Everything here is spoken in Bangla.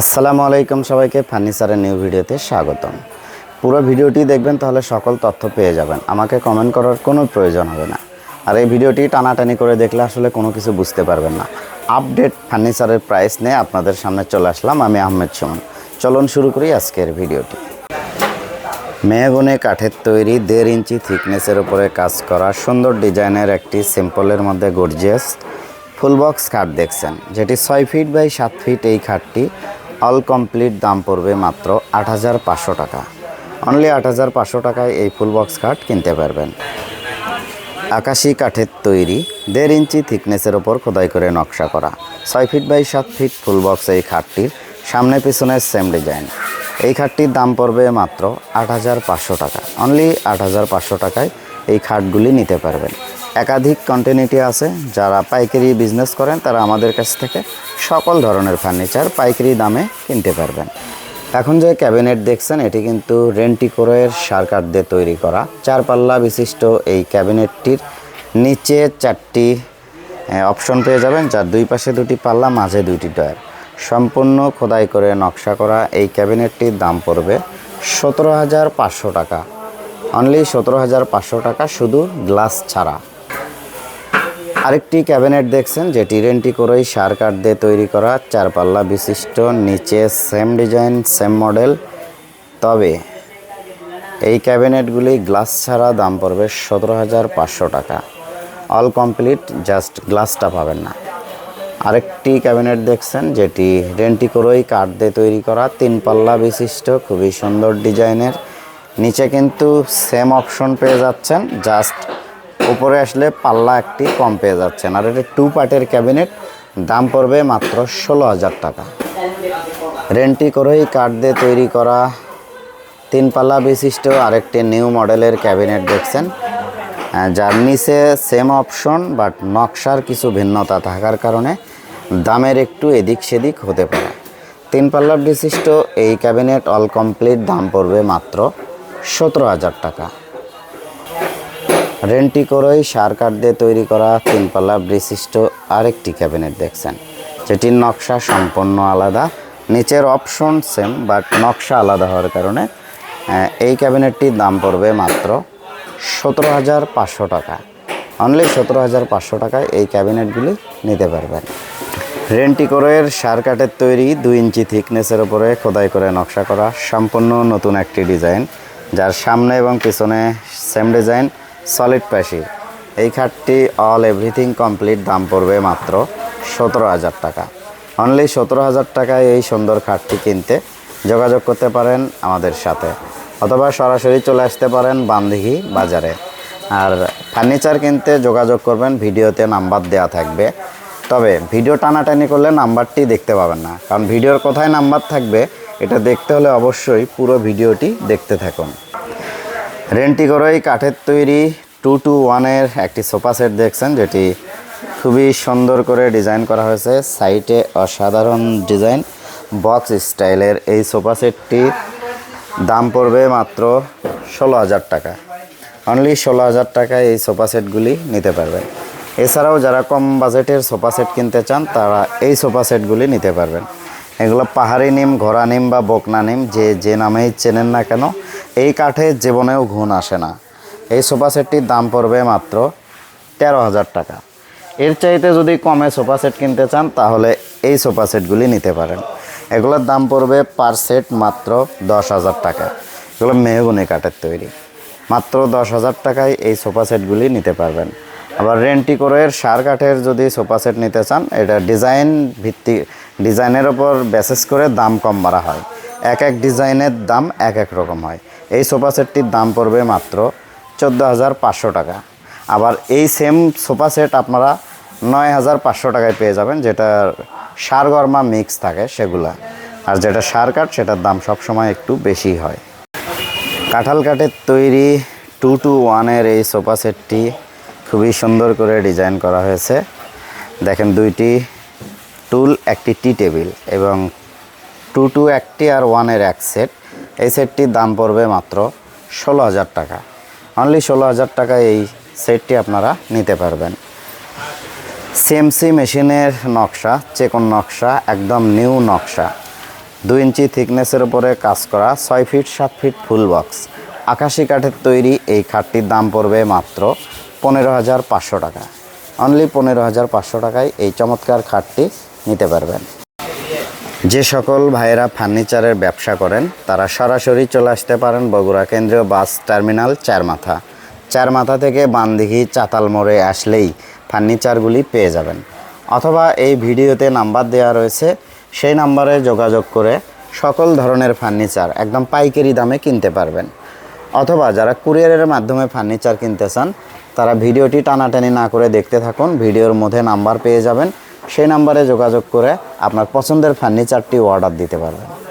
আসসালামু আলাইকুম সবাইকে ফার্নিচারের নিউ ভিডিওতে স্বাগতম। পুরো ভিডিওটি দেখবেন তাহলে সকল তথ্য পেয়ে যাবেন। আমাকে কমেন্ট করার কোনো প্রয়োজন হবে না। আর এই ভিডিওটি টানাটানি করে দেখলে আসলে কোনো কিছু বুঝতে পারবেন না। আপডেট ফার্নিচারের প্রাইস নিয়ে আপনাদের সামনে চলে আসলাম আমি আহমেদ সুমন। চলুন শুরু করি আজকের ভিডিওটি। মেহগুনে কাঠের তৈরি দেড় ইঞ্চি থিকনেসের উপরে কাজ করা সুন্দর ডিজাইনের একটি সিম্পলের মধ্যে গর্জিয়াস ফুল বক্স খাট দেখছেন, যেটি ছয় ফিট বাই সাত ফিট এই খাটটি অল কমপ্লিট দাম পড়বে মাত্র আট হাজার পাঁচশো টাকা। অনলি আট হাজার পাঁচশো টাকায় এই ফুল বক্স খাট কিনতে পারবেন। আকাশি কাঠের তৈরি, দেড় ইঞ্চি থিকনেসের ওপর খোদাই করে নকশা করা। ছয় ফিট বাই সাত ফিট ফুল বক্স এই খাটটির সামনে পিছনে সেম ডিজাইন। এই খাটটির দাম পড়বে মাত্র আট হাজার পাঁচশো টাকা। অনলি আট হাজার পাঁচশো টাকায় এই খাটগুলি নিতে পারবেন। একাধিক কন্টিনিউটি আছে। যারা পাইকারি বিজনেস করেন, তারা আমাদের কাছ থেকে সকল ধরনের ফার্নিচার পাইকারি দামে কিনতে পারবেন। এখন যে ক্যাবিনেট দেখছেন, এটি কিন্তু রেন্টিকোরের সার দিয়ে তৈরি করা। চার পাল্লা বিশিষ্ট এই ক্যাবিনেটটির নিচে চারটি অপশন পেয়ে যাবেন, যার দুই পাশে দুটি পাল্লা, মাঝে দুইটি ডয়ার সম্পূর্ণ খোদাই করে নকশা করা এই ক্যাবিনেটটির দাম পড়বে সতেরো হাজার পাঁচশো টাকা। অনলি সতেরো হাজার পাঁচশো টাকা শুধু গ্লাস ছাড়া। আরেকটি ক্যাবিনেট দেখছেন, যেটি রেন্টি করেই সার কাঠ দিয়ে তৈরি করা চার পাল্লা বিশিষ্ট, নিচে সেম ডিজাইন সেম মডেল তবে এই ক্যাবিনেটগুলি গ্লাস ছাড়া দাম পড়বে সতেরো হাজার পাঁচশো টাকা। অল কমপ্লিট জাস্ট গ্লাসটা পাবেন না। আরেকটি ক্যাবিনেট দেখছেন, যেটি রেন্টি করেই কাঠ দিয়ে তৈরি করা তিন পাল্লা বিশিষ্ট, খুবই সুন্দর ডিজাইনের। নিচে কিন্তু সেম অপশন পেয়ে যাচ্ছেন জাস্ট উপরে আসলে পাল্লা একটি কম পেয়ে যাচ্ছেন। আর এটা টু পার্টের ক্যাবিনেট দাম পড়বে মাত্র ষোলো হাজার টাকা। রেন্টি করেই কাঠ দিয়ে তৈরি করা তিন পাল্লা বিশিষ্ট আরেকটি নিউ মডেলের ক্যাবিনেট দেখছেন। যার নিচে সেম অপশন বাট নকশার কিছু ভিন্নতা থাকার কারণে দামের একটু এদিক সেদিক হতে পারে। তিন পাল্লা বিশিষ্ট এই ক্যাবিনেট অল কমপ্লিট দাম পড়বে মাত্র সতেরো হাজার টাকা। রেন্টি করেই সার কাঠ দিয়ে তৈরি করা তিনপাল্লা বিশিষ্ট আরেকটি ক্যাবিনেট দেখছেন। যেটির নকশা সম্পূর্ণ আলাদা। নিচের অপশন সেম বাট নকশা আলাদা হওয়ার কারণে এই ক্যাবিনেটটির দাম পড়বে মাত্র সতেরো হাজার পাঁচশো টাকা। অনলি সতেরো হাজার পাঁচশো টাকায় এই ক্যাবিনেটগুলি নিতে পারবেন। রেন্টিকোরের সার কাঠের তৈরি দুই ইঞ্চি থিকনেসের ওপরে খোদাই করে নকশা করা সম্পূর্ণ নতুন একটি ডিজাইন, যার সামনে এবং পিছনে সেম ডিজাইন সলিড প্যাসিভ এই খাটটি অল এভরিথিং কমপ্লিট, দাম পড়বে মাত্র সতেরো হাজার টাকা। অনলি সতেরো হাজার টাকায় এই সুন্দর খাটটি কিনতে যোগাযোগ করতে পারেন আমাদের সাথে, অথবা সরাসরি চলে আসতে পারেন বান্দিঘি বাজারে। আর ফার্নিচার কিনতে যোগাযোগ করবেন, ভিডিওতে নাম্বার দেওয়া থাকবে। তবে ভিডিও টানাটানি করলে নাম্বারটি দেখতে পাবেন না, কারণ ভিডিওর কোথায় নাম্বার থাকবে, এটা দেখতে হলে অবশ্যই পুরো ভিডিওটি দেখতে থাকুন। রেন্টি করেই কাঠের তৈরি টু টু ওয়ানের একটি সোফা সেট দেখছেন, যেটি খুবই সুন্দর করে ডিজাইন করা হয়েছে। সাইটে অসাধারণ ডিজাইন বক্স স্টাইলের এই সোফা সেটটির দাম পড়বে মাত্র ষোলো হাজার টাকা। অনলি ষোলো হাজার টাকায় এই সোফা সেটগুলি নিতে পারবেন। এছাড়াও যারা কম বাজেটের সোফা সেট কিনতে চান, তারা এই সোফা সেটগুলি নিতে পারবেন। এগুলো পাহাড়ি নিম, ঘোড়া নিম বা বকনা নিম, যে যে নামেই চেনেন না কেন, এই কাঠে জীবনেও ঘুণ আসে না। এই সোফা সেটটির দাম পড়বে মাত্র তেরো হাজার টাকা। এর চাইতে যদি কমে সোফা সেট কিনতে চান, তাহলে এই সোফা সেটগুলি নিতে পারেন। এগুলোর দাম পড়বে পার সেট মাত্র দশ হাজার টাকা। এগুলো মেহগুনি কাঠের তৈরি। মাত্র দশ হাজার টাকায় এই সোফা সেটগুলি নিতে পারবেন। আবার রেন্টি করে সার কাঠের যদি সোফা সেট নিতে চান, এটা ডিজাইন ভিত্তি ডিজাইনের ওপর বেসেস করে দাম কম বাড়া হয়। এক এক ডিজাইনের দাম এক এক রকম হয়। এই সোফা সেটটির দাম পড়বে মাত্র চোদ্দ হাজার পাঁচশো টাকা। আবার এই সেম সোফা সেট আপনারা নয় হাজার পাঁচশো টাকায় পেয়ে যাবেন যেটা সার গরমা মিক্স থাকে সেগুলা। আর যেটা সার কাঠ, সেটার দাম সবসময় একটু বেশি হয়। কাঁঠাল কাঠের তৈরি টু টু ওয়ানের এই সোফা সেটটি খুবই সুন্দর করে ডিজাইন করা হয়েছে। দেখেন দুইটি টুল একটি টি টেবিল এবং টু টু একটি আর ওয়ানের এক সেট। এই সেটটির দাম পড়বে মাত্র ষোলো হাজার টাকা। অনলি ষোলো হাজার টাকায় এই সেটটি আপনারা নিতে পারবেন। সিএমসি মেশিনের নকশা চেকন নকশা, একদম নিউ নকশা। দুই ইঞ্চি থিকনেসের উপরে কাজ করা ছয় ফিট, সাত ফিট ফুল বক্স। আকাশি কাঠের তৈরি এই খাটটির দাম পড়বে মাত্র পনেরো হাজার পাঁচশো টাকা। অনলি পনেরো হাজার পাঁচশো টাকায় এই চমৎকার খাটটি নিতে পারবেন। যে সকল ভাইয়েরা ফার্নিচারের ব্যবসা করেন, তারা সরাসরি চলে আসতে পারেন বগুড়া কেন্দ্রীয় বাস টার্মিনাল চার মাথা চার মাথা থেকে বানদিঘি চাতাল মোড়ে আসলেই ফার্নিচারগুলি পেয়ে যাবেন। অথবা এই ভিডিওতে নাম্বার দেওয়া রয়েছে, সেই নাম্বারে যোগাযোগ করে সকল ধরনের ফার্নিচার একদম পাইকারি দামে কিনতে পারবেন। অথবা যারা কুরিয়ারের মাধ্যমে ফার্নিচার কিনতে চান, তারা ভিডিওটি টানাটানি না করে দেখতে থাকুন, ভিডিওর মধ্যে নাম্বার পেয়ে যাবেন। সেই নাম্বারে যোগাযোগ করে আপনার পছন্দের ফার্নিচারটি অর্ডার দিতে পারবেন।